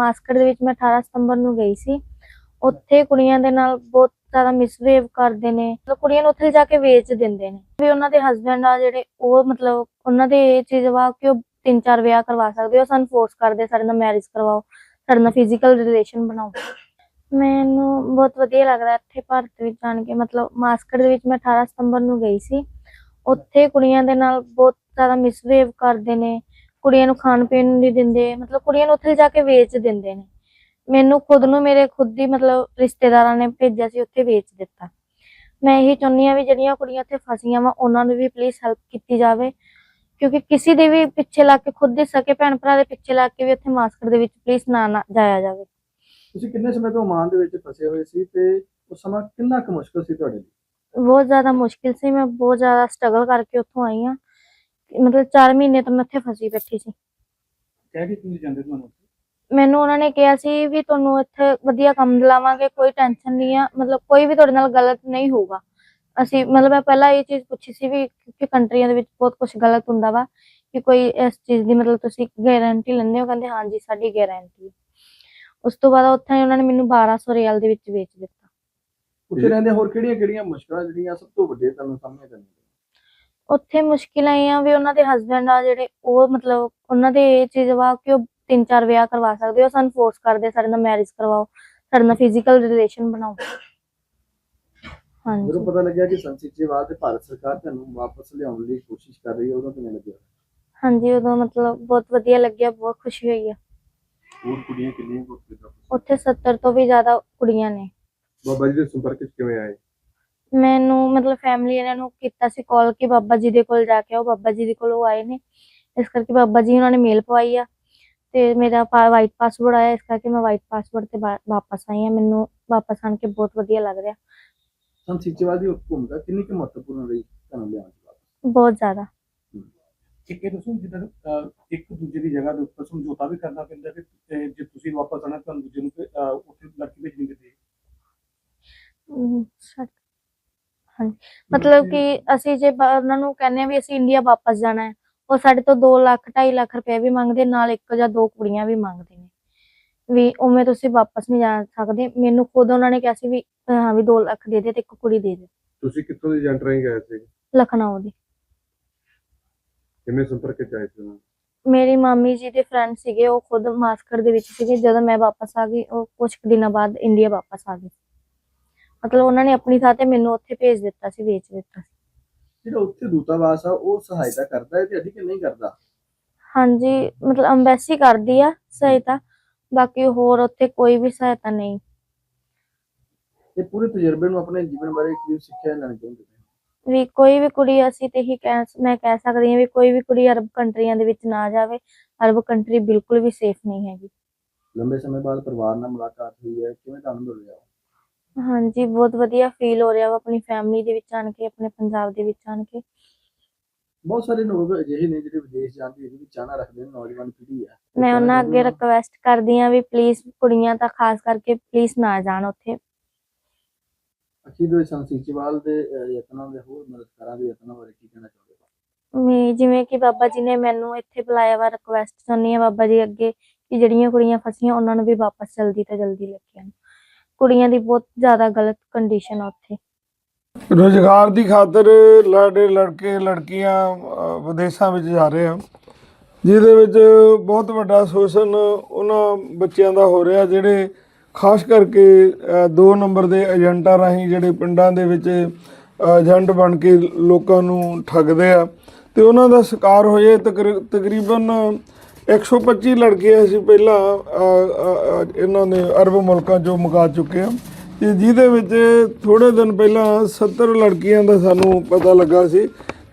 Muscat ਦੇ ਵਿੱਚ ਮੈਂ 18 ਸਤੰਬਰ ਨੂੰ ਗਈ ਸੀ। ਉੱਥੇ ਕੁੜੀਆਂ ਦੇ ਨਾਲ ਬਹੁਤ ਜ਼ਿਆਦਾ ਮਿਸਬਿਹੇਵ ਕਰਦੇ ਨੇ। ਮਤਲਬ ਕੁੜੀਆਂ ਨੂੰ ਉੱਥੇ ਜਾ ਕੇ ਵੇਚ ਦਿੰਦੇ ਨੇ। ਵੀ ਉਹਨਾਂ ਦੇ ਹਸਬੰਡ ਆ ਜਿਹੜੇ, ਉਹ ਮਤਲਬ ਉਹਨਾਂ ਦੇ ਇਹ ਚੀਜ਼ ਵਾ ਕਿ ਉਹ ਤਿੰਨ ਚਾਰ ਵਿਆਹ ਕਰਵਾ ਸਕਦੇ ਹੋ ਸਾਨੂੰ ਫੋਰਸ ਕਰਦੇ, ਸਾਡੇ ਨਾਲ ਮੈਰਿਜ ਕਰਵਾਓ, ਸਾਡੇ ਨਾਲ ਫਿਜ਼ੀਕਲ ਰਿਲੇਸ਼ਨ ਬਣਾਓ। ਮੈਨੂੰ ਬਹੁਤ ਵਧੀਆ ਲੱਗਦਾ ਇੱਥੇ ਭਾਰਤ ਵਿੱਚ ਜਾਣ ਕੇ। ਮਤਲਬ ਮਾਸਕਟ ਦੇ ਵਿੱਚ ਮੈਂ 18 ਸਤੰਬਰ ਨੂੰ ਗਈ ਸੀ। ਉੱਥੇ ਕੁੜੀਆਂ ਦੇ ਨਾਲ ਬਹੁਤ ਜ਼ਿਆਦਾ ਮਿਸਬਿਹੇਵ ਕਰਦੇ ਨੇ। ਕੁੜੀਆਂ ਨੂੰ ਖਾਣ ਪੀਣ ਨੂੰ ਨਹੀਂ ਦਿੰਦੇ ਮਤਲਬ ਕੁੜੀਆਂ ਨੂੰ ਉੱਥੇ ਜਾ ਕੇ ਵੇਚ ਦਿੰਦੇ ਨੇ। ਮੈਨੂੰ ਖੁਦ ਨੂੰ ਮੇਰੇ ਖੁਦ ਦੀ ਮਤਲਬ ਰਿਸ਼ਤੇਦਾਰਾਂ ਨੇ ਭੇਜਿਆ ਸੀ ਉੱਥੇ ਵੇਚ ਦਿੱਤਾ। ਮੈਂ ਇਹੀ ਚਾਹੁੰਦੀ ਆ ਵੀ ਜਿਹੜੀਆਂ ਕੁੜੀਆਂ ਉੱਥੇ ਫਸੀਆਂ ਵਾ ਉਹਨਾਂ ਨੂੰ ਵੀ ਪਲੀਜ਼ ਹੈਲਪ ਕੀਤੀ ਜਾਵੇ। ਕਿਉਂਕਿ ਕਿਸੇ ਦੇ ਵੀ ਪਿੱਛੇ ਲੱਗ ਕੇ ਖੁਦ ਦੇ ਸਕੇ ਭੈਣ ਭਰਾ ਦੇ ਪਿੱਛੇ ਲੱਗ ਕੇ ਵੀ ਉੱਥੇ ਮਾਸਕਟ ਦੇ ਵਿੱਚ ਪਲੀਜ਼ ਨਾ ਨਾ ਜਾਇਆ ਜਾਵੇ। ਤੁਸੀਂ ਕਿੰਨੇ ਸਮੇਂ ਤੋਂ ਓਮਾਨ ਦੇ ਵਿੱਚ ਫਸੇ ਹੋਏ ਸੀ ਤੇ ਉਸ ਸਮਾਂ ਕਿੰਨਾ ਕੁ ਮੁਸ਼ਕਲ ਸੀ ਤੁਹਾਡੇ ਲਈ? ਬਹੁਤ ਜ਼ਿਆਦਾ ਮੁਸ਼ਕਿਲ ਸੀ ਮੈਂ ਬਹੁਤ ਜ਼ਿਆਦਾ ਸਟਰਗਲ ਕਰਕੇ ਉੱਥੋਂ ਆਈ ਹਾਂ। ਮਤਲਬ 4 ਮਹੀਨੇ ਤੋਂ ਮੈਂ ਉੱਥੇ ਫਸੀ ਬੈਠੀ ਸੀ। ਕਹਿ ਕੇ ਤੁਸੀਂ ਜਾਂਦੇ ਤੁਹਾਨੂੰ ਮੈਨੂੰ ਉਹਨਾਂ ਨੇ ਕਿਹਾ ਸੀ ਵੀ ਤੁਹਾਨੂੰ ਇੱਥੇ ਵਧੀਆ ਕੰਮ ਦਿਲਾਵਾਂਗੇ ਕੋਈ ਟੈਨਸ਼ਨ ਨਹੀਂ ਆ ਮਤਲਬ ਕੋਈ ਵੀ ਤੁਹਾਡੇ ਨਾਲ ਗਲਤ ਨਹੀਂ ਹੋਊਗਾ। ਅਸੀਂ ਮਤਲਬ ਮੈਂ ਪਹਿਲਾਂ ਇਹ ਚੀਜ਼ ਪੁੱਛੀ ਸੀ ਵੀ ਕਿ ਕੰਟਰੀਆਂ ਦੇ ਵਿੱਚ ਬਹੁਤ ਕੁਝ ਗਲਤ ਹੁੰਦਾ ਵਾ ਕਿ ਕੋਈ ਇਸ ਚੀਜ਼ ਦੀ ਮਤਲਬ ਤੁਸੀਂ ਗਾਰੰਟੀ ਲੈਂਦੇ ਹੋ? ਕਹਿੰਦੇ ਹਾਂਜੀ ਸਾਡੀ ਗਾਰੰਟੀ ਉਸ ਤੋਂ ਬਾਅਦ ਉੱਥੇ ਉਹਨਾਂ ਨੇ ਮੈਨੂੰ 1200 ਰਿਆਲ ਦੇ ਵਿੱਚ ਵੇਚ ਦਿੱਤਾ। ਉੱਥੇ ਰਹਿੰਦੇ ਹੋਰ ਕਿਹੜੀਆਂ ਕਿਹੜੀਆਂ ਮੁਸ਼ਕਲਾਂ ਜਿਹੜੀਆਂ ਸਭ ਤੋਂ ਵੱਡੀਆਂ ਤੁਹਾਨੂੰ ਸਾਹਮਣੇ ਕਰਨੀਆਂ? ਉੱਥੇ ਮੁਸ਼ਕਿਲਾਂ ਇਹ ਆ ਵੀ ਉਹਨਾਂ ਦੇ ਹਸਬੰਡ ਆ ਜਿਹੜੇ ਉਹ ਮਤਲਬ ਉਹਨਾਂ ਦੇ ਇਹ ਚੀਜ਼ ਵਾ ਕਿ ਉਹ ਤਿੰਨ ਚਾਰ ਵਿਆਹ ਕਰਵਾ ਸਕਦੇ ਹੋ ਸਾਨੂੰ ਫੋਰਸ ਕਰਦੇ ਸਾਡੇ ਨਾਲ ਮੈਰਿਜ ਕਰਵਾਓ ਸਾਡੇ ਨਾਲ ਫਿਜ਼ੀਕਲ ਰਿਲੇਸ਼ਨ ਬਣਾਓ। ਹਾਂਜੀ। ਜਦੋਂ ਪਤਾ ਲੱਗਿਆ ਕਿ ਸੰਸੀਚੇਵਾਲ ਤੇ ਭਾਰਤ ਸਰਕਾਰ ਤੁਹਾਨੂੰ ਵਾਪਸ ਲਿਆਉਣ ਲਈ ਕੋਸ਼ਿਸ਼ ਕਰ ਰਹੀ ਹੈ ਉਦੋਂ ਕਿਵੇਂ ਲੱਗਿਆ? ਹਾਂਜੀ ਉਦੋਂ ਮਤਲਬ ਬਹੁਤ ਵਧੀਆ ਲੱਗਿਆ ਬਹੁਤ ਖੁਸ਼ੀ ਹੋਈ ਆ। ਹੋਰ ਕੁੜੀਆਂ ਕਿੰਨੀਆਂ ਕੁ ਉੱਥੇ ਦਾ? ਉੱਥੇ 70 ਤੋਂ ਵੀ ਜ਼ਿਆਦਾ ਕੁੜੀਆਂ ਨੇ। ਬਾਬਾ ਜੀ ਦੇ ਸੰਪਰਕ ਵਿੱਚ ਕਿਵੇਂ ਆਏ? ਮੈਨੂੰ ਮਤਲਬ ਫੈਮਿਲੀ ਇਹਨਾਂ ਨੂੰ ਕੀਤਾ ਸੀ ਕਾਲ ਕਿ ਬਾਬਾ ਜੀ ਦੇ ਕੋਲ ਜਾ ਕੇ ਆਓ ਬਾਬਾ ਜੀ ਦੇ ਕੋਲ ਉਹ ਆਏ ਨੇ। ਇਸ ਕਰਕੇ ਬਾਬਾ ਜੀ ਉਹਨਾਂ ਨੇ ਮੇਲ ਪਵਾਈ ਆ ਤੇ ਮੇਰਾ ਵਾਈਟ ਪਾਸਪੋਰਟ ਆਇਆ ਇਸ ਕਰਕੇ ਮੈਂ ਵਾਈਟ ਪਾਸਪੋਰਟ ਤੇ ਵਾਪਸ ਆਈ ਆ ਮੈਨੂੰ ਵਾਪਸ ਆਣ ਕੇ ਬਹੁਤ ਵਧੀਆ ਲੱਗ ਰਿਹਾ। ਸੰਸੀਚੇਵਾਲ ਦੀ ਭੂਮਿਕਾ ਕਿੰਨੀ ਕੁ ਮਹੱਤਵਪੂਰਨ ਰਹੀ ਤੁਹਾਨੂੰ ਲਿਆਉਣ ਚ ਵਾਪਸ ਬਹੁਤ ਜ਼ਿਆਦਾ। ਇੱਕ ਇਹ ਦੱਸੋ ਜਿੱਦਾਂ ਇੱਕ ਦੂਜੇ ਦੀ ਜਗ੍ਹਾ ਦੇ ਉੱਪਰ ਸਮਝੌਤਾ ਵੀ ਕਰਨਾ ਪੈਂਦਾ ਕਿ ਅਹ, ਜੇ ਤੁਸੀਂ ਵਾਪਸ ਆਣਾ ਤੁਹਾਨੂੰ ਦੂਜੇ ਨੂੰ ਅਹ, ਉੱਥੇ ਲੜਕੀ ਭੇਜਣੀ ਪੈਂਦੀ ਹੈ। ਹਮ, ਸਾ- ਹਾਂਜੀ। ਮਤਲਬ ਕਿ ਅਸੀਂ ਜੇ ਬ- ਉਹਨਾਂ ਨੂੰ ਕਹਿੰਦੇ ਆ ਵੀ ਅਸੀਂ ਇੰਡੀਆ ਵਾਪਸ ਜਾਣਾ ਹੈ ਉਹ ਸਾਡੇ ਤੋਂ 2 ਲੱਖ 2.5 ਲੱਖ ਰੁਪਏ ਵੀ ਮੰਗਦੇ ਨਾਲ ਇੱਕ ਜਾਂ ਦੋ ਕੁੜੀਆਂ ਵੀ ਮੰਗਦੇ ਨੇ। ਵੀ ਉਵੇਂ ਤੁਸੀਂ ਵਾਪਸ ਨਹੀਂ ਜਾ ਸਕਦੇ। ਮੈਨੂੰ ਖੁਦ ਉਹਨਾਂ ਨੇ ਕਿਹਾ ਸੀ ਵੀ ਹਾਂ ਵੀ 2 ਲੱਖ ਦੇ ਦੇ ਤੇ ਇੱਕ ਕੁੜੀ ਦੇ ਦੇ। ਤੁਸੀਂ ਕਿੱਥੋਂ ਦੀ ਏਜੰਟ ਰਹੀ ਗਏ ਸੀ ਲਖਨਊ ਦੀ। ਕਿਵੇਂ ਸੰਪਰਕ ਵਿੱਚ ਆਏ ਸੀ ਮੇਰੀ ਮਾਮੀ ਜੀ ਦੇ ਫਰੈਂਡ ਸੀਗੇ ਉਹ ਖੁਦ ਮਾਸਕਟ ਦੇ ਵਿੱਚ ਸੀਗੇ। ਜਦੋਂ ਮੈਂ ਵਾਪਸ ਆ ਗਈ ਉਹ ਕੁਝ ਦਿਨਾਂ ਬਾਅਦ ਇੰਡੀਆ ਵਾਪਸ ਆ ਗਏ। ਮਤਲਬ ਉਹਨਾਂ ਨੇ ਆਪਣੀ ਥਾਂ ਤੇ ਮੈਨੂੰ ਉੱਥੇ ਭੇਜ ਦਿੱਤਾ ਸੀ ਵੇਚ ਦਿੱਤਾ ਸੀ। ਜਿਹੜਾ ਉੱਥੇ ਦੂਤਾਵਾਸ ਆ ਉਹ ਸਹਾਇਤਾ ਕਰਦਾ ਹੈ ਤੇ ਅਧਿਕ ਨਹੀਂ ਕਰਦਾ? ਹਾਂਜੀ ਮਤਲਬ ਅੰਬੈਸੀ ਕਰਦੀ ਆ ਸਹਾਇਤਾ ਬਾਕੀ ਹੋਰ ਉੱਥੇ ਕੋਈ ਵੀ ਸਹਾਇਤਾ ਨਹੀਂ। ਇਹ ਪੂਰੇ ਤਜਰਬੇ ਨੂੰ ਆਪਣੇ ਜੀਵਨ ਬਾਰੇ ਕੀ ਸਿੱਖਿਆ ਲੈਣੀ ਚਾਹੁੰਦੇ ਹੋ ਵੀ ਕੋਈ ਵੀ ਕੁੜੀ ਅਸੀਂ ਤੇ ਹੀ ਕਹਿ ਮੈਂ ਕਹਿ ਸਕਦੀ ਹਾਂ ਵੀ ਕੋਈ ਵੀ ਕੁੜੀ ਅਰਬ ਕੰਟਰੀਆਂ ਦੇ ਵਿੱਚ ਨਾ ਜਾਵੇ ਅਰਬ ਕੰਟਰੀ ਬਿਲਕੁਲ ਵੀ ਸੇਫ ਨਹੀਂ ਹੈਗੀ। ਲੰਬੇ ਸਮੇਂ ਬਾਅਦ ਪਰਿਵਾਰ ਨਾਲ ਮੁਲਾਕਾਤ ਹੋਈ ਹੈ ਕਿਵੇਂ ਤੁਹਾਨੂੰ ਮਿਲ ਰਿਹਾ ਹਾਂਜੀ ਬਹੁਤ ਵਧੀਆ ਫੀਲ ਹੋ ਰਿਹਾ ਵਾ ਆਪਣੀ ਫੈਮਿਲੀ ਦੇ ਵਿੱਚ ਆਣ ਕੇ ਆਪਣੇ ਪੰਜਾਬ ਦੇ ਵਿੱਚ ਆਣ ਕੇ। ਬਹੁਤ ਸਾਰੇ ਲੋਕ ਅਜਿਹੇ ਨੇ ਜਿਹੜੇ ਵਿਦੇਸ਼ ਜਾਣ ਦੀ ਇਹਦੀ ਚਾਹਨਾ ਰੱਖਦੇ ਨੇ ਨੌਜਵਾਨ ਪੀੜ੍ਹੀ ਹੈ ਮੈਂ ਉਹਨਾਂ ਅੱਗੇ ਰਿਕਵੈਸਟ ਕਰਦੀ ਹਾਂ ਵੀ ਪਲੀਜ਼ ਕੁੜੀਆਂ ਤਾਂ ਖਾਸ ਕਰਕੇ ਪਲੀਜ਼ ਨਾ ਜਾਣ ਉੱਥੇ। ਅਖੀਰ ਵਿੱਚ ਸੰਸੀਚੇਵਾਲ ਦੇ ਯਤਨਾਂ ਦੇ ਹੋਰ ਮਦਦਕਾਰਾਂ ਦੇ ਯਤਨਾਂ ਬਾਰੇ ਕੀ ਕਹਿਣਾ ਚਾਹੁੰਦੇ ਹੋ ਵੀ ਜਿਵੇਂ ਕਿ ਬਾਬਾ ਜੀ ਨੇ ਮੈਨੂੰ ਇੱਥੇ ਬੁਲਾਇਆ ਵਾ ਰਿਕਵੈਸਟ ਚਾਹੁੰਦੀ ਹਾਂ ਬਾਬਾ ਜੀ ਅੱਗੇ ਕਿ ਜਿਹੜੀਆਂ ਕੁੜੀਆਂ ਫਸੀਆਂ ਉਹਨਾਂ ਨੂੰ ਵੀ ਵਾਪਸ ਜਲਦੀ ਤੋਂ ਜਲਦੀ ਲੈ ਕੇ ਆਉਣ। ਕੁੜੀਆਂ ਦੀ ਬਹੁਤ ਜ਼ਿਆਦਾ ਗਲਤ ਕੰਡੀਸ਼ਨ ਆ ਉੱਥੇ। ਰੋਜ਼ਗਾਰ ਦੀ ਖਾਤਰ ਲਾੜੇ ਲੜਕੇ, ਲੜਕੀਆਂ ਵਿਦੇਸ਼ਾਂ ਵਿੱਚ ਜਾ ਰਹੇ ਆ, ਜਿਹਦੇ ਵਿੱਚ ਬਹੁਤ ਵੱਡਾ ਸ਼ੋਸ਼ਣ ਉਹਨਾਂ ਬੱਚਿਆਂ ਦਾ ਹੋ ਰਿਹਾ, ਜਿਹੜੇ ਖਾਸ ਕਰਕੇ 2 ਨੰਬਰ ਦੇ ਏਜੰਟਾਂ ਰਾਹੀਂ ਜਿਹੜੇ ਪਿੰਡਾਂ ਦੇ ਵਿੱਚ ਏਜੰਟ ਬਣ ਕੇ ਲੋਕਾਂ ਨੂੰ ਠੱਗਦੇ ਆ, ਤੇ ਉਹਨਾਂ ਦਾ ਸ਼ਿਕਾਰ ਹੋਏ ਤਕਰ- ਤਕਰੀਬਨ 125 ਲੜਕੇ ਅਸੀਂ ਪਹਿਲਾਂ ਇਹਨਾਂ ਨੇ ਅਰਬ ਮੁਲਕਾਂ ਚੋਂ ਮੁਕਾ ਚੁੱਕੇ ਆ। ਤੇ ਜਿਹਦੇ ਵਿੱਚ ਥੋੜੇ ਦਿਨ ਪਹਿਲਾਂ 70 ਲੜਕੀਆਂ ਦਾ ਸਾਨੂੰ ਪਤਾ ਲੱਗਾ ਸੀ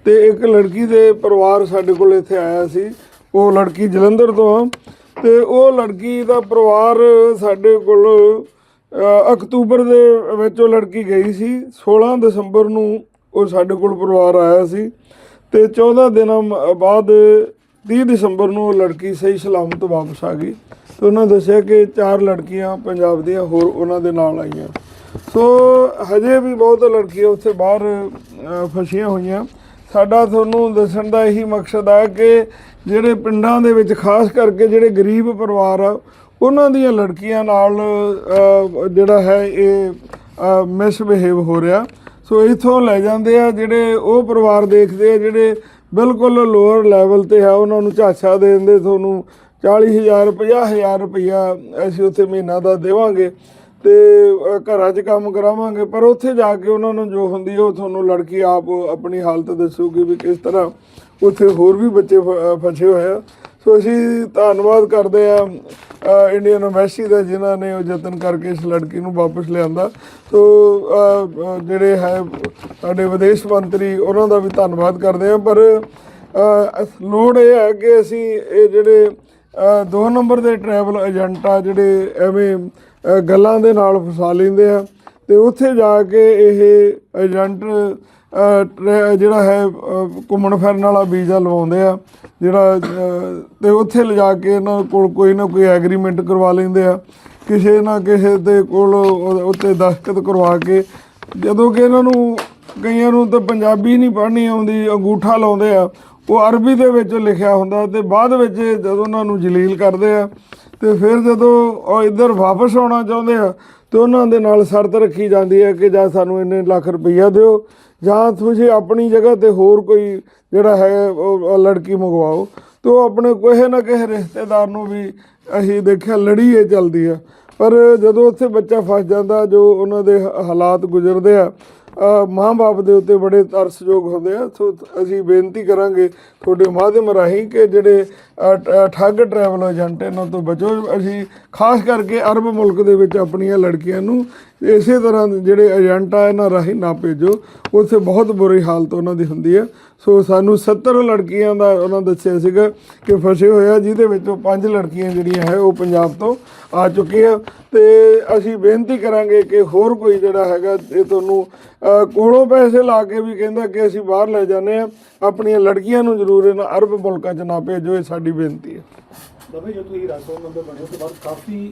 ਤੇ ਇੱਕ ਲੜਕੀ ਦੇ ਪਰਿਵਾਰ ਸਾਡੇ ਕੋਲ ਇੱਥੇ ਆਇਆ ਸੀ, ਉਹ ਲੜਕੀ ਜਲੰਧਰ ਤੋਂ ਆ। ਤੇ ਉਹ ਲੜਕੀ ਦਾ ਪਰਿਵਾਰ ਸਾਡੇ ਕੋਲ ਅਕਤੂਬਰ ਦੇ ਵਿੱਚ ਉਹ ਲੜਕੀ ਗਈ ਸੀ 16 ਦਸੰਬਰ ਨੂੰ ਉਹ ਸਾਡੇ ਕੋਲ ਪਰਿਵਾਰ ਆਇਆ ਸੀ। ਤੇ 14 ਦਿਨਾਂ ਮ- ਬਾਅਦ 30 ਦਸੰਬਰ ਨੂੰ ਉਹ ਲੜਕੀ ਸਹੀ ਸਲਾਮਤ ਵਾਪਸ ਆ ਗਈ ਤੇ ਉਹਨਾਂ ਦੱਸਿਆ ਕਿ ਚਾਰ ਲੜਕੀਆਂ ਪੰਜਾਬ ਦੀਆਂ ਹੋਰ ਉਹਨਾਂ ਦੇ ਨਾਲ ਆਈਆਂ। ਸੋ ਹਜੇ ਵੀ ਬਹੁਤ ਲੜਕੀਆਂ ਉੱਥੇ ਬਾਹਰ ਫਸੀਆਂ ਹੋਈਆਂ। ਸਾਡਾ ਤੁਹਾਨੂੰ ਦੱਸਣ ਦਾ ਇਹੀ ਮਕਸਦ ਆ ਕਿ ਜਿਹੜੇ ਪਿੰਡਾਂ ਦੇ ਵਿੱਚ ਖਾਸ ਕਰਕੇ ਜਿਹੜੇ ਗਰੀਬ ਪਰਿਵਾਰ ਆ, ਉਹਨਾਂ ਦੀਆਂ ਲੜਕੀਆਂ ਨਾਲ ਜਿਹੜਾ ਹੈ ਇਹ ਮਿਸਬਿਹੇਵ ਹੋ ਰਿਹਾ। ਸੋ ਇਥੋਂ ਲੈ ਜਾਂਦੇ ਆ ਜਿਹੜੇ ਉਹ ਪਰਿਵਾਰ ਦੇਖਦੇ ਆ ਜਿਹੜੇ ਬਿਲਕੁਲ ਲੋਅਰ ਲੈਵਲ ਤੇ ਹੈ, ਉਹਨਾਂ ਨੂੰ ਝਾਛਾ ਦੇ ਦਿੰਦੇ, ਤੁਹਾਨੂੰ 40000 50000 ਰੁਪਇਆ ਅਸੀਂ ਉੱਥੇ ਮਹੀਨਾ ਦਾ ਦੇਵਾਂਗੇ ਤੇ ਘਰਾਂ 'ਚ ਕੰਮ ਕਰਾਵਾਂਗੇ। ਪਰ ਉੱਥੇ ਜਾ ਕੇ ਉਹਨਾਂ ਨੂੰ ਜੋ ਹੁੰਦੀ ਉਹ ਤੁਹਾਨੂੰ ਲੜਕੀ ਆਪ ਆਪਣੀ ਹਾਲਤ ਦੱਸੂਗੀ ਵੀ ਕਿਸ ਤਰ੍ਹਾਂ ਉੱਥੇ ਹੋਰ ਵੀ ਬੱਚੇ ਫ- ਫਸੇ ਹੋਏ ਆ। ਸੋ ਅਸੀਂ ਧੰਨਵਾਦ ਕਰਦੇ ਆ ਇੰਡੀਅਨ ਐਮਬੈਸੀ ਦਾ ਜਿਨ੍ਹਾਂ ਨੇ ਉਹ ਯਤਨ ਕਰਕੇ ਇਸ ਲੜਕੀ ਨੂੰ ਵਾਪਸ ਲਿਆਂਦਾ। ਸੋ ਜਿਹੜੇ ਹੈ, ਸਾਡੇ ਵਿਦੇਸ਼ ਮੰਤਰੀ, ਉਹਨਾਂ ਦਾ ਵੀ ਧੰਨਵਾਦ ਕਰਦੇ ਆ ਪਰ ਲੋੜ ਇਹ ਹੈ ਕਿ ਅਸੀਂ ਇਹ ਜਿਹੜੇ ਦੋ ਨੰਬਰ ਦੇ ਟਰੈਵਲ ਏਜੰਟ ਆ ਜਿਹੜੇ ਐਵੇਂ ਗੱਲਾਂ ਦੇ ਨਾਲ ਫਸਾ ਲੈਂਦੇ ਆ ਤੇ ਉੱਥੇ ਜਾ ਕੇ ਇਹ ਏਜੰਟ ਜਿਹੜਾ ਹੈ ਘੁੰਮਣ ਫਿਰਨ ਵਾਲਾ ਵੀਜ਼ਾ ਲਵਾਉਂਦੇ ਆ। ਜਿਹੜਾ ਅ, ਤੇ ਉੱਥੇ ਲਿਜਾ ਕੇ ਇਹਨਾਂ ਕੋਲ ਕੋਈ ਨਾ ਕੋਈ ਐਗਰੀਮੈਂਟ ਕਰਵਾ ਲੈਂਦੇ ਆ। ਕਿਸੇ ਨਾ ਕਿਸੇ ਦੇ ਕੋਲ ਉੱਤੇ ਦਸਤਖਤ ਕਰਵਾ ਕੇ। ਜਦੋਂ ਕਿ ਇਹਨਾਂ ਨੂੰ ਕਈਆਂ ਨੂੰ ਤਾਂ ਪੰਜਾਬੀ ਨਹੀਂ ਪੜ੍ਹਨੀ ਆਉਂਦੀ ਅੰਗੂਠਾ ਲਾਉਂਦੇ ਆ। ਉਹ ਅਰਬੀ ਦੇ ਵਿੱਚ ਲਿਖਿਆ ਹੁੰਦਾ ਤੇ ਬਾਅਦ ਵਿੱਚ ਜਦੋਂ ਉਹਨਾਂ ਨੂੰ ਜਲੀਲ ਕਰਦੇ ਆ ਤੇ ਫਿਰ ਜਦੋਂ ਉਹ ਇੱਧਰ ਵਾਪਸ ਆਉਣਾ ਚਾਹੁੰਦੇ ਆ, ਤੇ ਉਹਨਾਂ ਦੇ ਨਾਲ ਸ਼ਰਤ ਰੱਖੀ ਜਾਂਦੀ ਹੈ ਕਿ ਜਾਂ ਸਾਨੂੰ ਇੰਨੇ ਲੱਖ ਰੁਪਈਆ ਦਿਓ, ਜਾਂ ਤੁਸੀਂ ਆਪਣੀ ਜਗ੍ਹਾ ਤੇ ਹੋਰ ਕੋਈ ਜਿਹੜਾ ਹੈ ਉਹ ਲੜਕੀ ਮੰਗਵਾਓ। ਤੇ ਉਹ ਆਪਣੇ ਕਿਸੇ ਨਾ ਕਿਸੇ ਰਿਸ਼ਤੇਦਾਰ ਨੂੰ ਵੀ ਅਸੀਂ ਦੇਖਿਆ ਲੜੀ ਇਹ ਚੱਲਦੀ ਆ। ਪਰ ਜਦੋਂ ਉੱਥੇ ਬੱਚਾ ਫਸ ਜਾਂਦਾ, ਜੋ ਉਹਨਾਂ ਦੇ ਹਾਲਾਤ ਗੁਜ਼ਰਦੇ ਆ ਮਾਂ-ਬਾਪ ਦੇ ਉੱਤੇ ਬੜੇ ਤਰਸਯੋਗ ਹੁੰਦੇ ਆ। ਸੋ ਅਸੀਂ ਬੇਨਤੀ ਕਰਾਂਗੇ ਤੁਹਾਡੇ ਮਾਧਿਅਮ ਰਾਹੀਂ ਕਿ ਜਿਹੜੇ ਠੱਗ ਟਰੈਵਲ ਏਜੰਟ ਇਹਨਾਂ ਤੋਂ ਬਚੋ। ਅਸੀਂ ਖਾਸ ਕਰਕੇ ਅਰਬ ਮੁਲਕ ਦੇ ਵਿੱਚ ਆਪਣੀਆਂ ਲੜਕੀਆਂ ਨੂੰ ਇਸੇ ਤਰ੍ਹਾਂ ਜਿਹੜੇ ਏਜੰਟ ਆ, ਇਹਨਾਂ ਰਾਹੀਂ ਨਾ ਭੇਜੋ। ਉੱਥੇ ਬਹੁਤ ਬੁਰੀ ਹਾਲਤ ਉਹਨਾਂ ਦੀ ਹੁੰਦੀ ਹੈ ਸੋ ਸਾਨੂੰ 70 ਲੜਕੀਆਂ ਦਾ ਉਹਨਾਂ ਦੱਸਿਆ ਸੀਗਾ ਕਿ ਫਸੇ ਹੋਏ ਆ, ਜਿਹਦੇ ਵਿੱਚੋਂ ਪੰਜ ਲੜਕੀਆਂ ਜਿਹੜੀਆਂ ਹੈ, ਉਹ ਪੰਜਾਬ ਤੋਂ ਆ ਚੁੱਕੀਆਂ। ਤੇ ਅਸੀਂ ਬੇਨਤੀ ਕਰਾਂਗੇ ਕਿ ਹੋਰ ਕੋਈ ਜਿਹੜਾ ਹੈਗਾ, ਇਹ ਤੁਹਾਨੂੰ ਕੋਲੋਂ ਪੈਸੇ ਲਾ ਕੇ ਵੀ ਕਹਿੰਦਾ ਕਿ ਅਸੀਂ ਬਾਹਰ ਲੈ ਜਾਂਦੇ ਆ। ਆਪਣੀਆਂ ਲੜਕੀਆਂ ਨੂੰ ਜ਼ਰੂਰ ਇਹਨਾਂ ਅਰਬ ਮੁਲਕਾਂ 'ਚ ਨਾ ਭੇਜੋ, ਇਹ ਸਾਡੀ ਬੇਨਤੀ ਹੈ। ਦਵੇ ਜੋ ਤੁਸੀਂ ਰਾਜਸਥਾਨ ਨੰਬਰ ਬਣੇ ਉਸ ਤੋਂ ਬਾਅਦ ਕਾਫੀ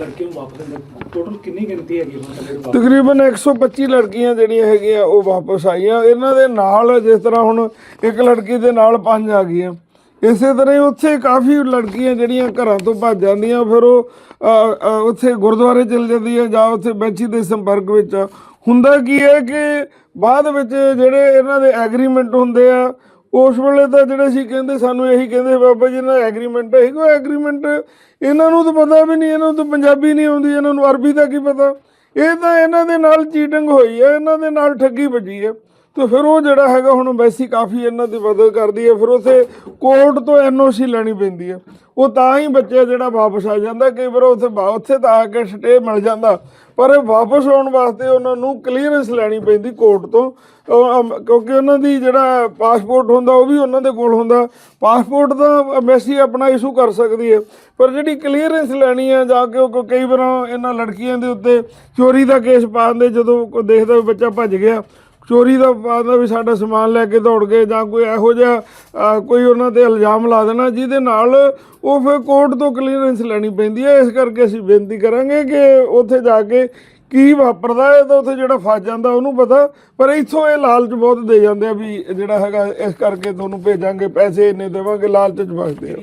ਲੜਕੀਆਂ ਨੂੰ ਵਾਪਸ ਟੋਟਲ ਕਿੰਨੀ ਗਿਣਤੀ ਹੈਗੀ ਵਾਪਸ? ਤਕਰੀਬਨ 125 ਲੜਕੀਆਂ ਜਿਹੜੀਆਂ ਹੈਗੀਆਂ ਉਹ ਵਾਪਸ ਆਈਆਂ। ਇਹਨਾਂ ਦੇ ਨਾਲ ਜਿਸ ਤਰ੍ਹਾਂ ਹੁਣ ਇੱਕ ਲੜਕੀ ਦੇ ਨਾਲ ਪੰਜ ਆ ਗਈਆਂ। ਇਸੇ ਤਰ੍ਹਾਂ ਹੀ ਉੱਥੇ ਕਾਫੀ ਲੜਕੀਆਂ ਜਿਹੜੀਆਂ ਘਰਾਂ ਤੋਂ ਭੱਜ ਜਾਂਦੀਆਂ ਫਿਰ ਉਹ ਉੱਥੇ ਗੁਰਦੁਆਰੇ ਚਲ ਜਾਂਦੀਆਂ ਜਾਂ ਉੱਥੇ ਬੈਚੀ ਦੇ ਸੰਪਰਕ ਵਿੱਚ। ਹੁੰਦਾ ਕੀ ਹੈ ਕਿ ਬਾਅਦ ਵਿੱਚ ਜਿਹੜੇ ਇਹਨਾਂ ਦੇ ਐਗਰੀਮੈਂਟ ਹੁੰਦੇ ਆ ਉਸ ਵੇਲੇ ਤਾਂ ਜਿਹੜੇ ਸੀ ਕਹਿੰਦੇ ਸਾਨੂੰ ਇਹੀ ਕਹਿੰਦੇ ਬਾਬਾ ਜੀ ਨਾਲ ਐਗਰੀਮੈਂਟ ਹੈ। ਕੋਈ ਐਗਰੀਮੈਂਟ ਇਹਨਾਂ ਨੂੰ ਤਾਂ ਪਤਾ ਵੀ ਨਹੀਂ, ਇਹਨਾਂ ਨੂੰ ਤਾਂ ਪੰਜਾਬੀ ਨਹੀਂ ਆਉਂਦੀ, ਇਹਨਾਂ ਨੂੰ ਅਰਬੀ ਦਾ ਕੀ ਪਤਾ? ਇਹ ਤਾਂ ਇਹਨਾਂ ਦੇ ਨਾਲ ਚੀਟਿੰਗ ਹੋਈ ਹੈ, ਇਹਨਾਂ ਦੇ ਨਾਲ ਠੱਗੀ ਵੱਜੀ ਹੈ। ਤੇ ਫਿਰ ਉਹ ਜਿਹੜਾ ਹੈਗਾ ਹੁਣ ਵੈਸੀ ਕਾਫੀ ਇਹਨਾਂ ਦੀ ਮਦਦ ਕਰਦੀ ਹੈ। ਫਿਰ ਉਥੇ ਕੋਰਟ ਤੋਂ ਐਨਓਸੀ ਲੈਣੀ ਪੈਂਦੀ ਹੈ। ਉਹ ਤਾਂ ਹੀ ਬੱਚੇ ਜਿਹੜਾ ਵਾਪਸ ਆ ਜਾਂਦਾ, ਕਈ ਵਾਰ ਉਥੇ ਉੱਥੇ ਤਾਂ ਆ ਕੇ ਸਟੇ ਮਿਲ ਜਾਂਦਾ। ਪਰ ਇਹ ਵਾਪਸ ਆਉਣ ਵਾਸਤੇ ਉਹਨਾਂ ਨੂੰ ਕਲੀਅਰੈਂਸ ਲੈਣੀ ਪੈਂਦੀ ਕੋਰਟ ਤੋਂ। ਕਿਉਂਕਿ ਉਹਨਾਂ ਦੀ ਜਿਹੜਾ ਪਾਸਪੋਰਟ ਹੁੰਦਾ, ਉਹ ਵੀ ਉਹਨਾਂ ਦੇ ਕੋਲ ਹੁੰਦਾ। ਪਾਸਪੋਰਟ ਤਾਂ ਐਮਬੈਸੀ ਆਪਣਾ ਇਸ਼ੂ ਕਰ ਸਕਦੀ ਹੈ। ਪਰ ਜਿਹੜੀ ਕਲੀਅਰੈਂਸ ਲੈਣੀ ਹੈ, ਜਾ ਕੇ ਉਹ ਕਈ ਵਾਰ ਇਹਨਾਂ ਲੜਕੀਆਂ ਦੇ ਉੱਤੇ ਚੋਰੀ ਦਾ ਕੇਸ ਪਾ ਦਿੰਦੇ, ਜਦੋਂ ਕੋਈ ਦੇਖਦਾ ਵੀ ਬੱਚਾ ਭੱਜ ਗਿਆ, ਚੋਰੀ ਦਾ ਪਾਦਾ ਵੀ ਸਾਡਾ ਸਮਾਨ ਲੈ ਕੇ ਦੌੜ ਗਏ, ਜਾਂ ਕੋਈ ਇਹੋ ਜਿਹਾ ਕੋਈ ਉਹਨਾਂ ਤੇ ਇਲਜ਼ਾਮ ਲਾ ਦੇਣਾ, ਜਿਹਦੇ ਨਾਲ ਉਹ ਫਿਰ ਕੋਰਟ ਤੋਂ ਕਲੀਅਰੈਂਸ ਲੈਣੀ ਪੈਂਦੀ ਹੈ। ਇਸ ਕਰਕੇ ਅਸੀਂ ਬੇਨਤੀ ਕਰਾਂਗੇ ਕਿ ਉੱਥੇ ਜਾ ਕੇ ਕੀ ਵਾਪਰਦਾ ਹੈ ਤਾਂ ਉੱਥੇ ਜਿਹੜਾ ਫਸ ਜਾਂਦਾ, ਉਹਨੂੰ ਪਤਾ। ਪਰ ਇੱਥੋਂ ਇਹ ਲਾਲਚ ਬਹੁਤ ਦੇ ਜਾਂਦੇ ਆ ਵੀ ਜਿਹੜਾ ਹੈਗਾ, ਇਸ ਕਰਕੇ ਤੁਹਾਨੂੰ ਭੇਜਾਂਗੇ, ਪੈਸੇ ਇੰਨੇ ਦੇਵਾਂਗੇ, ਲਾਲਚ ਚ ਫਸਦੇ ਆ।